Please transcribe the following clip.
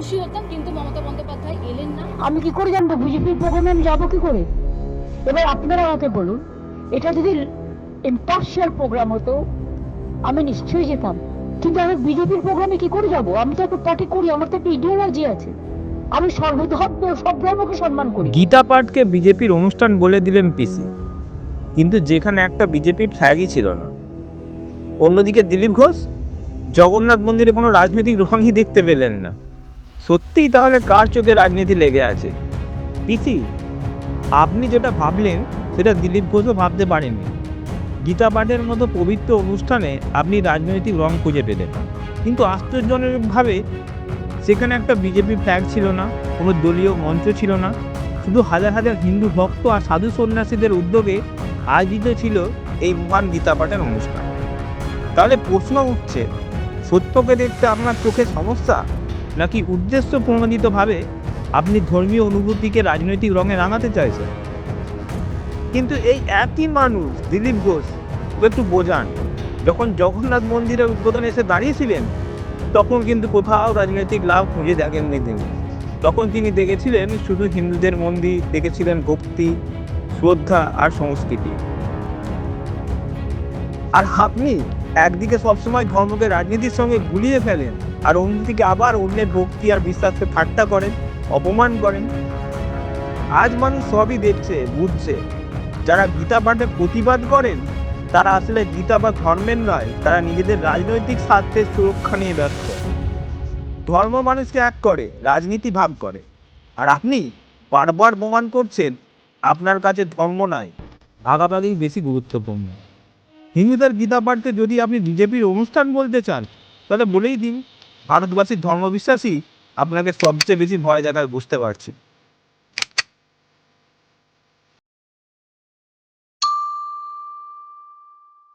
খুশি হতাম কিন্তু মমতা বন্দ্যোপাধ্যায় এলেন না। আমি কি করে জানব? বিজেপির প্রোগ্রামে আমি যাব কি করে? এবার আপনারা আমাকে বলুন এটা যদি ইম্পার্শিয়াল প্রোগ্রাম হতো আমি নিশ্চয়ই যেতাম। কিন্তু আমি বিজেপির প্রোগ্রামে কি করে যাব? আমি তো একটা পার্টি করি আমার তো একটা ইডিওলজি আছে। আমি সর্বধর্ম সব ধর্মকে সম্মান করি। গীতা পাঠকে বিজেপির অনুষ্ঠান বলে দিলেন পিসি কিন্তু যেখানে একটা বিজেপির ফ্ল্যাগই ছিল না। অন্যদিকে দিলীপ ঘোষ জগন্নাথ মন্দিরে কোনো রাজনৈতিক রঙই দেখতে পেলেন না। সত্যিই তাহলে কার চোখে রাজনীতি লেগে আছে? পিসি, আপনি যেটা ভাবলেন, সেটা দিলীপ ঘোষও ভাবতে পারেননি। গীতা পাঠের মতো পবিত্র অনুষ্ঠানে আপনি রাজনৈতিক রং খুঁজে পেলেন। কিন্তু আশ্চর্যজনকভাবে সেখানে একটা বিজেপি ফ্ল্যাগ ছিল না, কোনো দলীয় মঞ্চ ছিল না। শুধু হাজার হাজার হিন্দু ভক্ত আর সাধু সন্ন্যাসীদের উদ্যোগে আয়োজিত ছিল এই মহান গীতা পাঠের অনুষ্ঠান। তাহলে প্রশ্ন উঠছে, সত্যকে দেখতে আপনার চোখে সমস্যা? নাকি উদ্দেশ্য প্রণোদিতভাবে আপনি ধর্মীয় অনুভূতিকে রাজনৈতিক রঙে রাঙাতে চাইছেন? কিন্তু এই একই মানুষ, দিলীপ ঘোষ একটু বোঝান। যখন জগন্নাথ মন্দিরের উদ্বোধনে এসে দাঁড়িয়েছিলেন, তখন কিন্তু কোথাও রাজনৈতিক লাভ খুঁজে দেখেননি তিনি। তখন তিনি দেখেছিলেন শুধু হিন্দুদের মন্দির, দেখেছিলেন ভক্তি, শ্রদ্ধা আর সংস্কৃতি। আর আপনি একদিকে সবসময় ধর্মকে রাজনীতির সঙ্গে গুলিয়ে ফেলেন আর অন্যদিকে আবার অন্যের ভক্তি আর বিশ্বাসকে ঠাট্টা করেন অপমান করেন। আজ মানুষ সবই দেখছে বুঝছে। যারা গীতা পাঠে প্রতিবাদ করেন তারা আসলে গীতা বা ধর্মের নয় তারা নিজেদের রাজনৈতিক স্বার্থের সুরক্ষা নিয়ে ব্যস্ত। ধর্ম মানুষকে এক করে রাজনীতি ভাগ করে। আর আপনি বারবার প্রমাণ করছেন আপনার কাছে ধর্ম নয় ভাগাভাগি বেশি গুরুত্বপূর্ণ। হিন্দুদের গীতা পাঠকে যদি আপনি বিজেপির অনুষ্ঠান বলতে চান তাহলে বলেই দিন। ভারতবাসীর ধর্মবিশ্বাসী আপনাকে সবচেয়ে বেশি ভয় দেখায় বুঝতে পারছি।